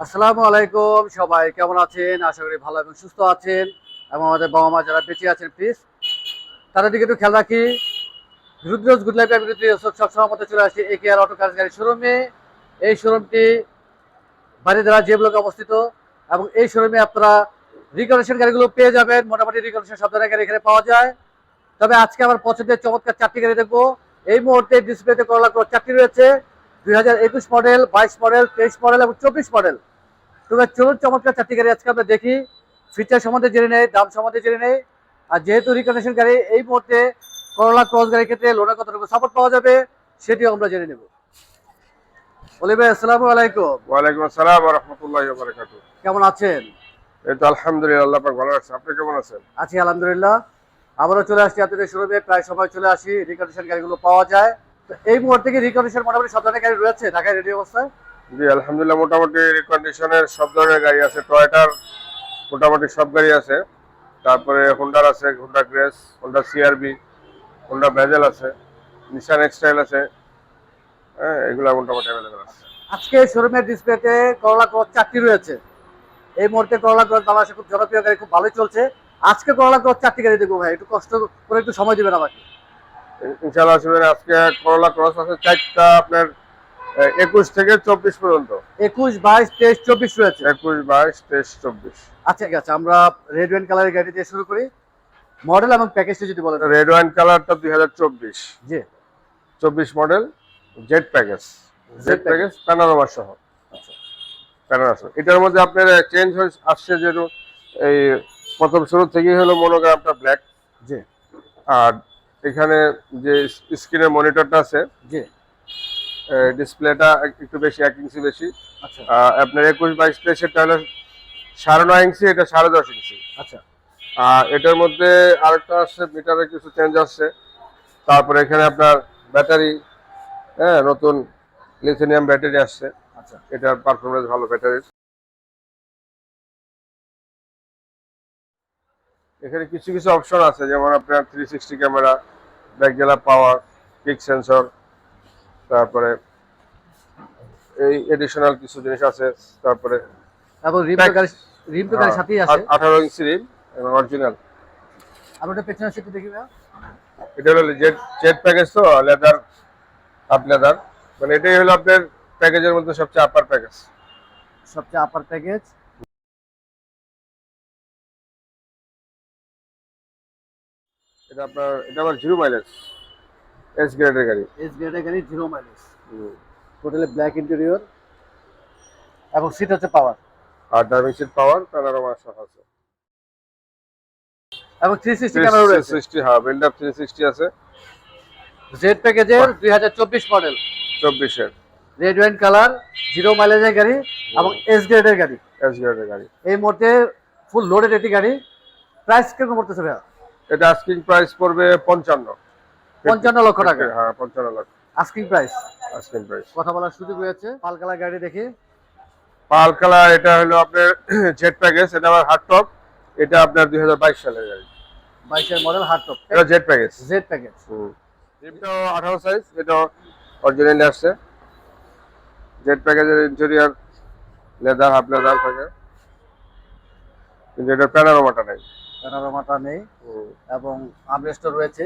আসসালামু আলাইকুম, সবাই কেমন আছেন? আশা করি ভালো এবং সুস্থ আছেন। এবং আমাদের বাবা মা যারা বেঁচে আছেন প্লিজ তাদের দিকে একটু খেয়াল রাখি। রুদ্রজ গুড লাইফ সবসময় মতো চলে আসছে এ কে আর অটো কাজ গাড়ি শোরুমে এই শোরুমটি বাড়িধারা যে ব্লকে অবস্থিত। এবং এই শোরুমে আপনারা রিকন্ডিশন গাড়িগুলো পেয়ে যাবেন। মোটামুটি রিকন্ডিশন সব ধরনের গাড়ি এখানে পাওয়া যায়। তবে আজকে আমার পছন্দের চমৎকার চারটি গাড়ি দেখব। এই মুহূর্তে ডিসপ্লেতে করলা চারটি রয়েছে। দুই হাজার একুশ মডেল বাইশ মডেল তেইশ মডেল এবং চব্বিশ মডেল তবে চলুন চমৎকার চারটি গাড়ি আজকে আমরা দেখি। ফিচার সম্বন্ধে জেনে নেই দাম সম্বন্ধে জেনে নেই। আর যেহেতু রিকন্ডিশন গাড়ি এই মুহূর্তে করলা ক্রস গাড়ির ক্ষেত্রে লোনের কতটুকু সাপোর্ট পাওয়া যাবে সেটিও আমরা জেনে নেব। বলি আসসালামু আলাইকুম। ওয়ালাইকুম আসসালাম রহমতুল্লাহ বারকাতু কেমন আছেন? এই তো আলহামদুলিল্লাহ আল্লাহ পাক ভালো আছে আপনি কেমন আছেন? আছি আলহামদুলিল্লাহ। আবারও চলে আসছি আপনাদের শোরুমে প্রায় সময় চলে আসি রিকন্ডিশন গাড়িগুলো পাওয়া যায়। তো এই মুহূর্তে কি রিকন্ডিশন মোটামুটি সব ধরনের গাড়ি রয়েছে? ঢাকায় রেডি অবস্থায়? জি আলহামদুলিল্লাহ মোটামুটি রিকন্ডিশনের সব ধরনের গাড়ি আছে টয়টার মোটামুটি সব গাড়ি আছে। তারপরে হোন্ডার আছে Honda Grace Honda CRV Honda Vezel আছে নিশান এক্সটাইল আছে হ্যাঁ এগুলো মোটামুটি অ্যাভেলেবেল আছে। আজকে শোরুমের ডিসপ্লেতে করলা ক্রস চারটি রয়েছে। এই মুহূর্তে করলা ক্রস বাংলাদেশে খুব জনপ্রিয় গাড়ি খুব ভালোই চলছে। আজকে করলা ক্রস চারটি গাড়ি দেখব ভাই একটু কষ্ট করে একটু সময় দিবেন আমাকে। ইনশাল্লাহ আজকে করলা ক্রস আছে চারটা আপনার একুশ থেকে চব্বিশ পর্যন্ত। একুশ বাইশ তেইশ চব্বিশ রয়েছে? একুশ বাইশ তেইশ চব্বিশ। আচ্ছা ঠিক আছে আমরা রেড ওয়াইন কালারের গাড়ি দিয়ে শুরু করি। মডেল এবং প্যাকেজটা যদি বলেন। রেড ওয়াইন কালারটা দুই হাজার চব্বিশ। জি। চব্বিশ model Z package Z package panorama সহ। আচ্ছা। প্যানোরামা সহ। এটার মধ্যে আপনার চেঞ্জ হয়ে আসছে যেহেতু এই প্রথম শুরু থেকেই হলো মনোগ্রামটা ব্ল্যাক জি। আর এখানে যে স্ক্রিনের মনিটরটা আছে জি। ডিসপ্লেটা একটু বেশি এক ইঞ্চি বেশি। আচ্ছা। আপনার একুশ বাইশ তেইশেরটা হলো সাড়ে নয় ইঞ্চি এটা সাড়ে দশ ইঞ্চি আচ্ছা। আর এটার মধ্যে আরেকটা আসছে মিটারে কিছু চেঞ্জ আসছে। তারপরে এখানে আপনার ব্যাটারি হ্যাঁ নতুন লিথিনিয়াম ব্যাটারি আসছে। আচ্ছা। এটার পারফরমেন্স ভালো ব্যাটারির এখানে কিছু কিছু অপশন আছে যেমন আপনার থ্রি সিক্সটি ক্যামেরা ব্যাকগেলা পাওয়ার কিক সেন্সর তারপরে এই এডিশনাল কিছু জিনিস আছে তারপরে এবং রিম Pack- গাড়ি রিম তো গাড়ির সাথেই আছে। আঠারো ইঞ্চি রিম এবং অরিজিনাল আমরা ওটা পেছনের সিটে দেখি ভাইয়া। এটা হলো জেট জেট প্যাকেজ তো লেদার আপ লেদার মানে এটাই হলো আপনার প্যাকেজের মধ্যে সবচেয়ে আপার প্যাকেজ সবচেয়ে আপার প্যাকেজ এটা আপনার এটা আবার জিরো মাইলেজ এস গ্রেডের গাড়ি। এস গ্রেডের গাড়ি zero mileage totally black interior এবং সিট হচ্ছে পাওয়ার আর ড্রাইভিং সিট পাওয়ার প্যানোরামা সহ আছে। এবং থ্রি সিক্সটি ক্যামেরা রয়েছে। সিক্সটি হ্যাঁ বিল্ড আপ থ্রি সিক্সটি আছে জেড প্যাকেজের দুই হাজার চব্বিশ মডেল চব্বিশের। রেড ওয়াইন কালার জিরো মাইলেজের গাড়ি এবং এস গ্রেডের গাড়ি। এস গ্রেডের গাড়ি। এই মুহূর্তে ফুল লোডেড একটি গাড়ি। প্রাইস কীরকম পড়তেছে ভাইয়া? এটা আস্কিং প্রাইস পড়বে পঞ্চান্ন। পঞ্চান্ন লক্ষ টাকা। হ্যাঁ পঞ্চান্ন লক্ষ। আস্কিং প্রাইস আস্কিং প্রাইস কথা বলার সুযোগ রয়েছে। পাল কালার গাড়ি দেখি। পাল কালার এটা হলো আপনার জেট প্যাকেজ এটা আবার হার্ড টপ এটা আপনার দুই হাজার বাইশ সালের গাড়ি। বাইশের মডেল হার্ড টপ এটা জেট প্যাকেজ জেড প্যাকেজ রিমটাও আঠারো সাইজ এটা অরিজিনালি আসছে। জেট প্যাকেজের ইন্টেরিয়ার লেদার হাফ লেদার থাকে। কিন্তু এটা প্যানারোমাটা নেই। প্যানোরামাটা নেই। এবং আমরেস্টও রয়েছে।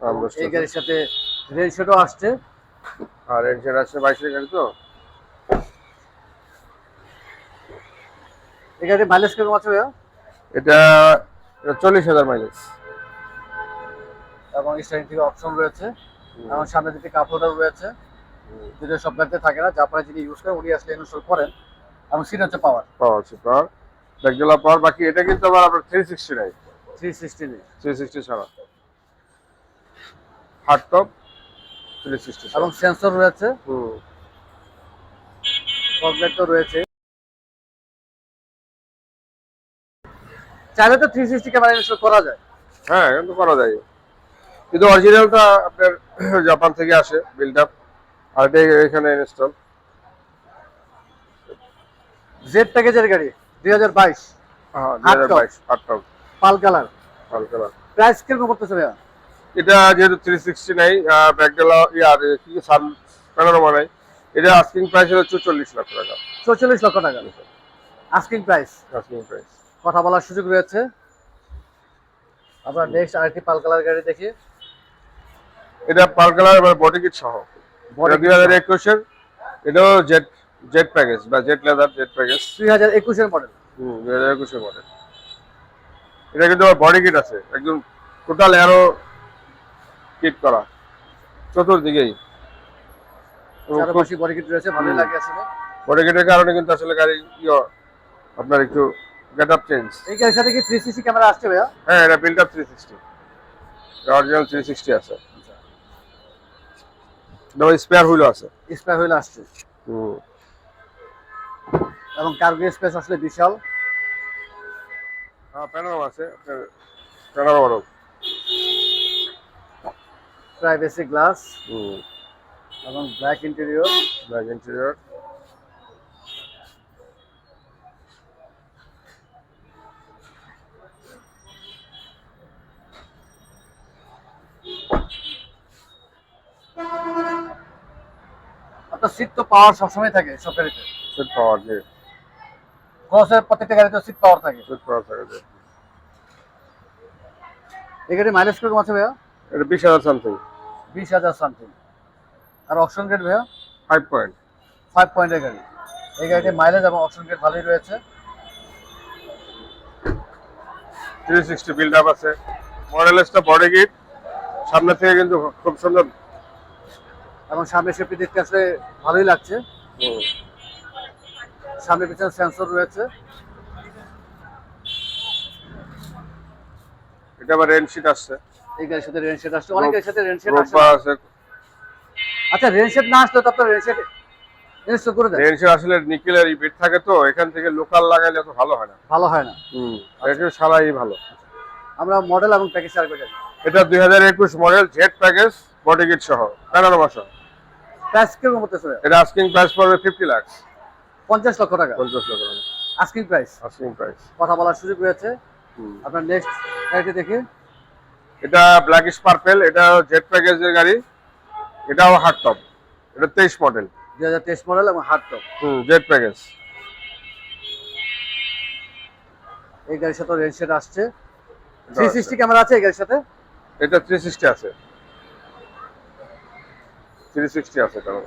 এই আছে। গাড়ির সাথে রেল সেটও আসছে। আর এনসের আসছে বাইশের গাড়ি তো? এই গাড়ির মাইলেজ কীরকম আছে ভাইয়া? এটা চল্লিশ হাজার মাইলেজ এবং স্টারিং থেকে অপশন রয়েছে। এবং সামনে দিকে কাপ হোল্ডার রয়েছে। যদিও সব গাড়িতে থাকে না জাপানে যিনি ইউজ করেন উনি আসলে ইনস্টল করেন। এবং সিট হচ্ছে পাওয়ার পাওয়ার আছে পাওয়ার ব্যাকডেলা পাওয়ার বাকি এটা কিন্তু আবার আপনার থ্রি সিক্সটি নাই। থ্রি সিক্সটি নেই থ্রি সিক্সটি ছাড়া। হার্ড টপ থ্রি সিক্সটি এবং সেন্সর রয়েছে। হুম। ফগলাইটও রয়েছে। চাইলে তো থ্রি সিক্সটি ক্যামেরা ইনস্টল করা যায়। হ্যাঁ কিন্তু করা যায়। কিন্তু অরিজিনালটা আপনার জাপান থেকে আসে বিল্ড আপ আর এটা এখানে ইনস্টল জেড প্যাকেজের গাড়ি দুই হাজার বাইশ। হ্যাঁ দুই হাজার। বাইশ hard top. Pearl colour. Price কীরকম করতেছে ভাইয়া? এটা যেহেতু থ্রি সিক্সটি নাই ব্যাকডেলা ইয়ার কি সান প্যানোরামা নাই এটা আস্কিং প্রাইস হলো চল্লিশ লক্ষ টাকা। চৌচল্লিশ লক্ষ টাকা। আস্কিং প্রাইস আস্কিং প্রাইস কথা বলার সুযোগ রয়েছে। আমরা নেক্সট আরেকটি পাল কালার গাড়ি দেখি। এটা পার কালার এবার বডি কিট সহ। দুই হাজার একুশের এটাও জেট জেট প্যাকেজ বা জেট লেদার জেট প্যাকেজ দুই হাজার একুশের মডেল হুম দুই হাজার একুশের মডেল এটা কিন্তু বডি কিট আছে একদম টোটাল অ্যারো কিট করা। চতুর্দিকেই। কারণে কিন্তু আসলে গাড়ি ইয়ে আপনার একটু গেট আপ চেঞ্জ এই গাড়ির সাথে কি থ্রি সিসি ক্যামেরা আসছে ভাইয়া? হ্যাঁ এটা বিল্ড আপ অরিজিনাল আছে। স্পেয়ার আছে। স্পেয়ার হুইল আসছে। হুম। এবং কার্গো স্পেস আসলে বিশাল। হ্যাঁ প্যানোরাম আছে। প্রাইভেসি গ্লাস এবং ব্ল্যাক ইন্টেরিয়র ব্ল্যাক ইন্টেরিয়র আপনার সিট তো পাওয়ার সবসময় থাকে সব গাড়িতে সিট পাওয়ার জি। ক্রসের প্রত্যেকটা গাড়িতে সিট পাওয়ার থাকে। সিট পাওয়ার থাকে এই গাড়ি মাইলেজ কীরকম আছে ভাইয়া? এটা বিশ হাজার সামথিং বিশ হাজার সামথিং আর অপশন গেট ভাইয়া? ফাইভ পয়েন্ট ফাইভ পয়েন্টের গাড়ি। এই গাড়িতে মাইলেজ এবং অপশন গেট ভালোই রয়েছে। থ্রি সিক্সটি বিল্ড আপ আছে। মডেলেসটা বডি কিট সামনে থেকে কিন্তু খুব সুন্দর। এবং সামনে সেফটি দেখতে আসলে ভালোই লাগছে। সামনে পিছনে সেন্সর রয়েছে। এটা আবার রেন শিট আসছে। এই গাড়ির সাথে রেনশেড আসছে অনেক গাড়ির সাথে রেনশেড আসছে আচ্ছা রেনশেড না আসলে তো আপনার রেনশেড ইনস্টল করে দেন। আসলে নিকেলের থাকে তো এখান থেকে লোকাল লাগাইলে তো ভালো হয় না। ভালো হয় না। হুম এটা সারাই ভালো। আমরা মডেল এবং প্যাকেজ করে এটা দুই হাজার একুশ model Z package body kit সহ প্যানোরামা সহ। প্রাইস কীরকম হতেছে এটা আস্কিং প্রাইস পড়বে ফিফটি লাখ পঞ্চাশ লক্ষ টাকা। পঞ্চাশ লক্ষ টাকা। আস্কিং প্রাইস আস্কিং প্রাইস কথা বলার সুযোগ রয়েছে আপনার নেক্সট গাড়িটি দেখি এটা ব্ল্যাকিশ পার্পেল এটা জেট প্যাকেজের গাড়ি এটাও হার্ড টপ এটা তেইশ মডেল দুই হাজার তেইশ মডেল এবং হার্ড টপ হুম জেট প্যাকেজ এই গাড়ির সাথে রেন শেড আসছে। থ্রি সিক্সটি ক্যামেরা আছে। এই গাড়ির সাথে? এটা থ্রি সিক্সটি আছে। থ্রি সিক্সটি আছে কারণ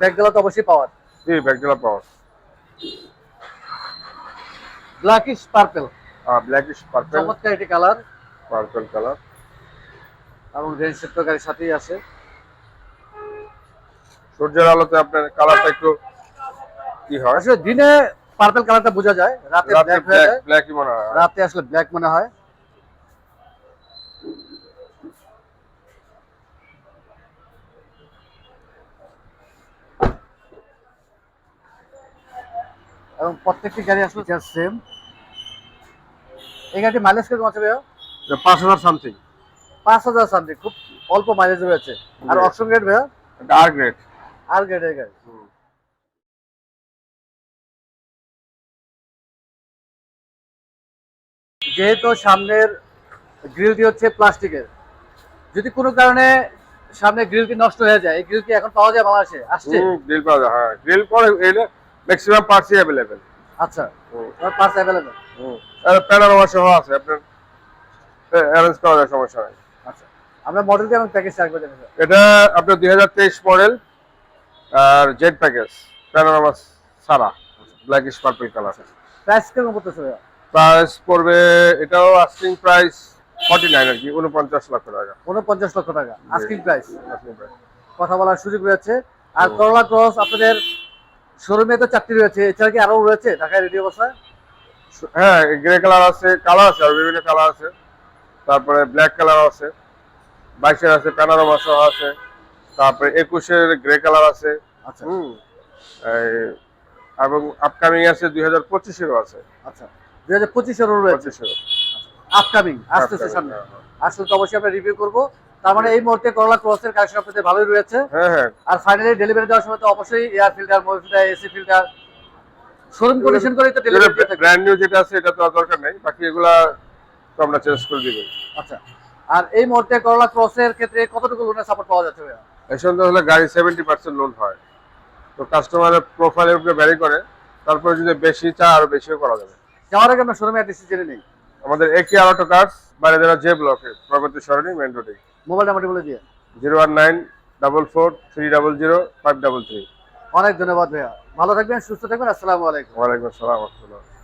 ব্যাকগুলো তো অবশ্যই পাওয়ার। জি ব্যাকডেলা পাওয়ার। ব্ল্যাকিশ পার্পেল আর ব্ল্যাকিশ পার্পেল চমৎকার এটি কালার পার্পেল কালার। এবং তো গাড়ির সাথেই আছে। সূর্যের আলোতে আপনার কালারটা একটু কি হয়? আসলে দিনে পার্পেল কালারটা বোঝা যায়। রাতে ব্ল্যাক ব্ল্যাকই মনে হয়। রাতে আসলে ব্ল্যাক মনে হয়। এবং প্রত্যেকটি গাড়ি আসলে সেম এই গাড়িটি মাইলেজ কীরকম আছে ভাইয়া? পাঁচ হাজার সামথিং পাঁচ হাজার সামথিং খুব অল্প মাইলেজ রয়েছে। আর। অপশন গেট ভাইয়া? আর গ্রেড আর গেটের গাড়ি। যেহেতু সামনের গ্রিলটি হচ্ছে প্লাস্টিকের যদি কোনো কারণে সামনে গ্রিলটি নষ্ট হয়ে যায় এই গ্রিলটি এখন পাওয়া যায় বাংলাদেশে? আসছে? গ্রিল পাওয়া যায় হ্যাঁ। গ্রিল পরে এলে ম্যাক্সিমাম পার্টসই অ্যাভেলেবেল আচ্ছা পার্স অ্যাভেলেবেল প্যানোরামা সহ আছে আপনার। অ্যারেঞ্জ করা যায় সমস্যা নাই। আচ্ছা। আমরা মডেলটি এবং প্যাকেজ করে এটা আপনার দুই হাজার তেইশ মডেল আর জেড প্যাকেজ প্যানোরামা সারা ব্ল্যাকিশ পার্পল কালার প্রাইস করতেছে ভাইয়া? প্রাইস পড়বে এটাও আস্কিং প্রাইস ফর্টি নাইন আর কি উনপঞ্চাশ লক্ষ টাকা। উনপঞ্চাশ লক্ষ টাকা আস্কিং প্রাইস কথা বলার সুযোগ রয়েছে। আর। করলা ক্রস আপনাদের শোরুমে তো চারটি রয়েছে এছাড়া কি আরও রয়েছে ঢাকায় রেডি অবস্থায়? হ্যাঁ গ্রে কালার আছে কালার আছে আর বিভিন্ন কালার আছে। তারপরে ব্ল্যাক কালার আছে বাইশের আছে প্যানোরামা সহ আছে। তারপরে একুশের গ্রে কালার আছে। আচ্ছা। হুম। এবং আপকামিং আছে দুই হাজার পঁচিশেরও আছে। আচ্ছা দুই হাজার পঁচিশেরও রয়েছে? আপকামিং আসতেছে সামনে। হ্যাঁ, হ্যাঁ। আসলে তো অবশ্যই আমরা রিভিউ করব। তার মানে এই মুহূর্তে করলা ক্রসের কালেকশন আপনাদের ভালোই রয়েছে। হ্যাঁ হ্যাঁ। আর ফাইনালি ডেলিভারি দেওয়ার সময় তো অবশ্যই air filter mobile filter AC filter showroom condition করেই তো ডেলিভারি ব্র্যান্ড নিউ যেটা আছে এটা তো আর দরকার নেই। বাকি এগুলা তো আমরা চেঞ্জ করে দিব। আচ্ছা। আর এই মুহূর্তে করলা ক্রসের ক্ষেত্রে কতটুকু লোনের সাপোর্ট পাওয়া যাচ্ছে ভাইয়া? এই সঙ্গে হলে গাড়ি সেভেন্টি পার্সেন্ট লোন হয়। তো কাস্টমারের প্রোফাইলের উপরে ভ্যারি করে তারপরে যদি বেশি আরও বেশিও করা যাবে। যাওয়ার আগে আমরা শোরুমে অ্যাড্রেস জেনে নেই। আমাদের একই আলোটো কার্স যে ব্লকে প্রগতি সরণি মেন রোডে মোবাইল নাম্বারটি বলে দিয়ে zero one nine double four three double zero five double three অনেক ধন্যবাদ ভাইয়া। ভালো থাকবেন সুস্থ থাকবেন আসসালামু আলাইকুম। ওয়ালাইকুম আসসালাম রহমতুল্লাহ।